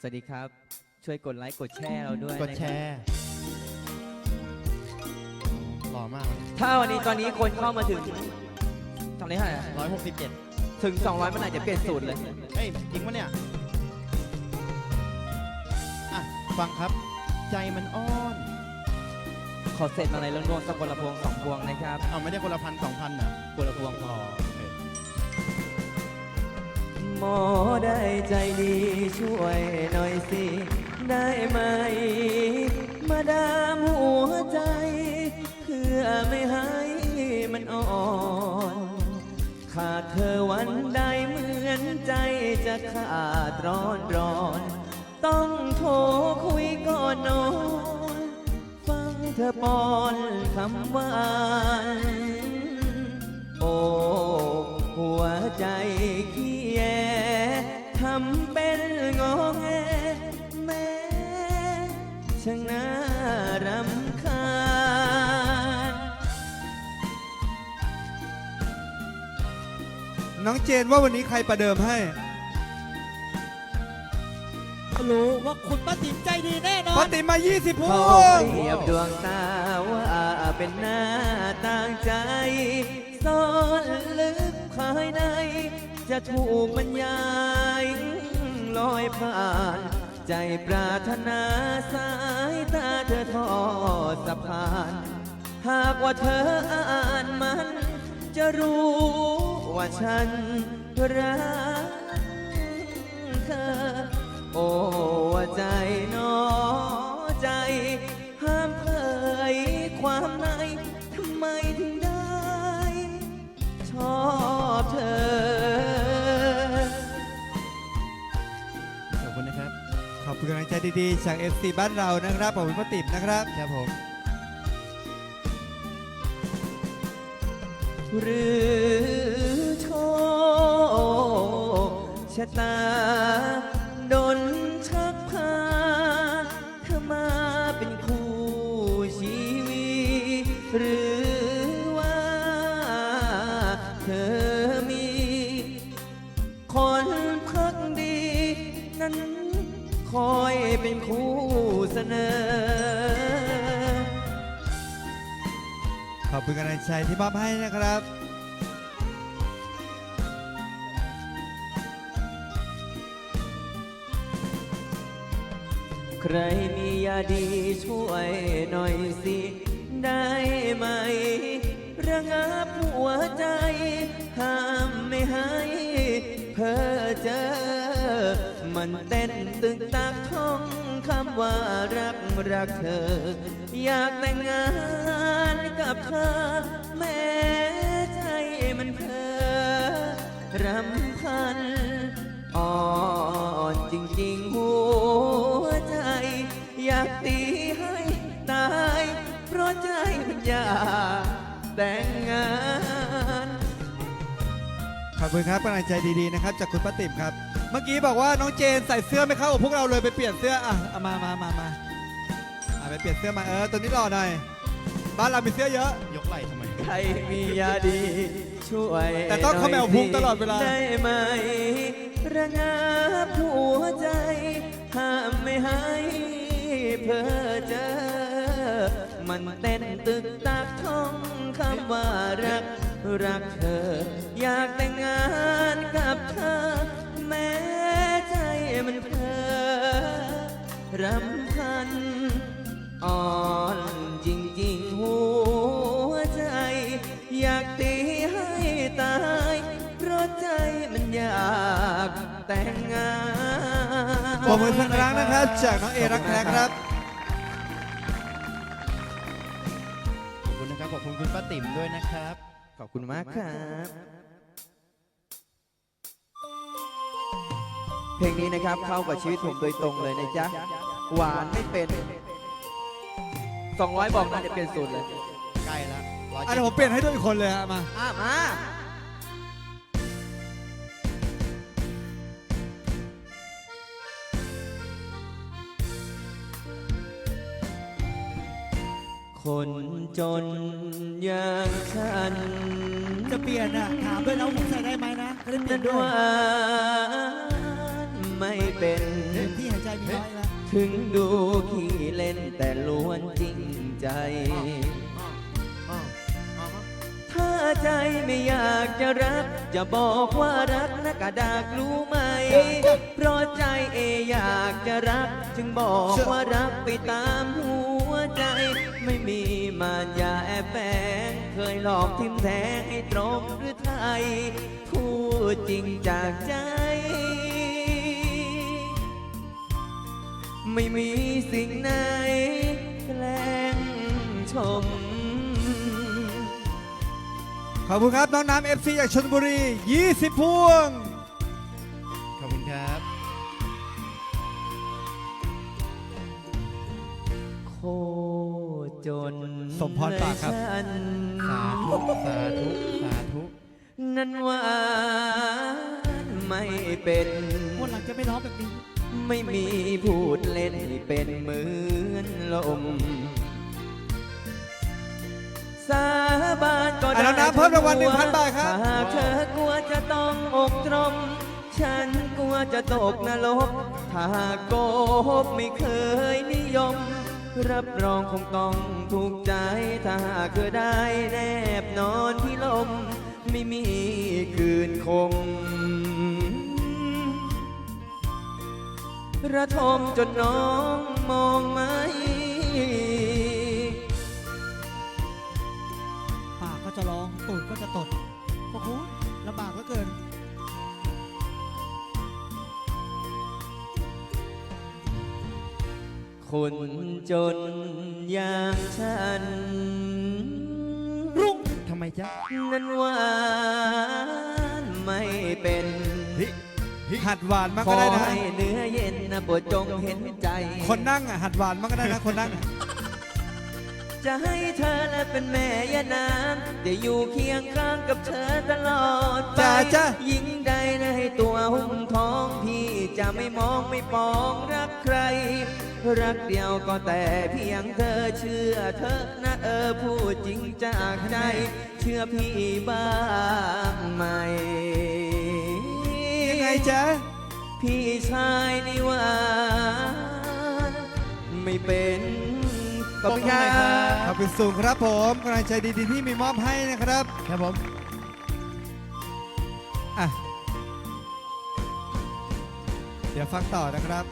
สวัสดีครับ ช่วยกดไลค์กดแชร์เราด้วยกดแชนะครับร์หล่อมากเลยถ้าวันนี้ตอนนี้คนเข้ามาถึงตอนนี้เท่าไหร่ร้อยหกสิบเจ็ดถึง 200เมื่อไหร่จะเปลี่ยนสูตรเลย เฮ้ย จริงปะเนี่ย อะ ฟังครับ ใจมันอ้อน ขอเสร็จมาเลยล้วนๆสักคนละพวงสองพวงนะครับ เอาไม่ได้คนละพันสองพันนะคนละพวงพอโอเค หมอได้ใจดีช่วยหน่อยสิ ได้ไหม มาดามหัวใจ เพื่อไม่ให้มันอ่อน ขาดเธอวันใดเหมือนใจจะขาดร้อนร้อน ต้องโทรคุยก่อนนอนฟังเธอปอนคำหวานโอ้หัวใจขี้ำเป็นงอแงแม้ช่างน่ารำคาญน้องเจนว่าวันนี้ใครประเดิมให้รู้ว่าคุณป้าติ๋มใจดีแน่นอป้านติ๋มมา 20พวเขางเปรียบดวงตาว่าเป็นหน้าต่างใจซ่อนลึกภายใน จะถูกบรรยาย ลอยผ่าน ใจปรารถนาสายตาเธอทอดสะพาน หากว่าเธออ่านมัน จะรู้ว่าฉันรักเธอ โอ้ใจน กำลังใจดีๆ จาก FC บ้านเรานะครับขอบคุณป้าติ๋มนะครับครับผมหรือโชคชะตา เป็นคู่เสนอ ขอบคุณกำลังใจที่มอบให้นะครับ ใครมียาดีช่วยหน่อยสิ ได้ไหม ระงับหัว มันเต้นตึงตักท่องคำว่ารักรักเธอ อยากแต่งงานกับเธอ แม้ใจมันเพ้อรำพันอ่อนจริงๆหัวใจ อยากตีให้ตาย เพราะใจมันอยากแต่งงาน ขอบคุณครับกำลังใจดีๆนะครับ จากคุณป้าติ๋มครับ เมื่อกี้บอกว่าน้องเจนใส่เสื้อไม่เข้ากับพวกเราเลยไปเปลี่ยนเสื้ออะเอามามามามาอะไปเปลี่ยนเสื้อมาเออตัวนี้หล่อหน่อยบ้านเรามีเสื้อเยอะ ยกไหล่ทำไม ใครมียาดี ช่วยแต่ต้องเขม่าวพุงตลอดเวลา ได้ไหม ระงับหัวใจ ห้ามไม่ให้เพ้อเจอ มันเต้นตึกตักท่องคำว่ารัก รักเธอ อยากแต่งงานกับเธอ แม้ใจมันเพ้อรำพันอ่อนจริงๆหัวใจ อยากตีให้ตาย เพราะใจมันอยากแต่งงานปรบมือสักครั้งนะครับ จากน้องเอรักแท้ครับ ขอบคุณนะครับ ขอบคุณคุณป้าติ๋มด้วยนะครับ ขอบคุณมากครับ เพลงนี้นะครับเข้ากับชีวิตผมโดยตรงเลยนะจ๊ะ หวานไม่เป็น 200 บอกนะเดี๋ยวเปลี่ยนสูตรเลย ใกล้แล้วร้อยอะเดี๋ยวผมเปลี่ยนให้ด้วยอีกคนเลยฮะมา อะมา คนจนอย่างฉันจะเปลี่ยนอะ ถามด้วยนะว่าผมใส่ได้ไหมนะจะได้เปลี่ยนด้ด้ววยไม่เป็นที่หายใจมีน้อยแล้วถึงดูขี้เล่นแต่ล้วนจริงใจ ถ้าใจไม่อยากจะรัก จะบอกว่ารักนะกระดากรู้ไหม เพราะใจเออยากจะรัก จึงบอกว่ารักไปตามหั ใจ ไม่มีมารยาแอบแฝงเคยหลอกทิมแทงให้ตรงหรือไทยพูดจริงจากใจ ไม่มีสิ่งไหนแกล้งชม ขอบคุณครับ น้องน้ำเอฟซีจากชนบุรี 20 พวง จนสมพรปากครับ ฉันสาธุสาธุสาธุนั้นหวานไม่เป็น วันหลังจะไม่ร้องแบบนี้ ไม่มีพูดเล่นให้เป็นเหมือนลม สาบานก็อะได้แล้วน้ำเพิ่มรางวัลทั้1,000บาทครับถ้าเธอกลัวจะต้องอกตรม ฉันกลัวจะตกนรกถ้าโกหกไม่เคยนิยม รับรองคงต้องถูกใจ ถ้าหากเธอได้แนบนอนที่ลม ไม่มีคืนคงระทมจนน้องมองไม่ คนจนอย่างฉัน รุ่งทำไมจ๊ะ นั้นหวานไม่เป็นหัดหวานมากขก็อได้นะให้เนื้อเย็นนะโปรดจงเห็นใจ คนนั่งอะหัดหวานมากก็ได้นะคนนั่งอะ จะให้เธอและเป็นแม่ยานางจะอยู่เคียงข้างกับเธอตลอดไปจ้าจ้ายิ่งใดนะให้ตัวหุ้มท้องพี่จะไม่มองไม่ปองรักใคร รักเดียวก็แต่เพียงเธอเชื่อเธอนะเออพูดจริงจากใจเชื่อพี่บ้างไหม ยังไงจ๊ะ พี่ชายนี่หว่า ไม่เป็น ขอบคุณครัขอบบคุณสูงครับผมกำลังใจดีๆที่มีมอบให้นะครับ ครับผมอะเดี๋ยวฟังต่อนะครับ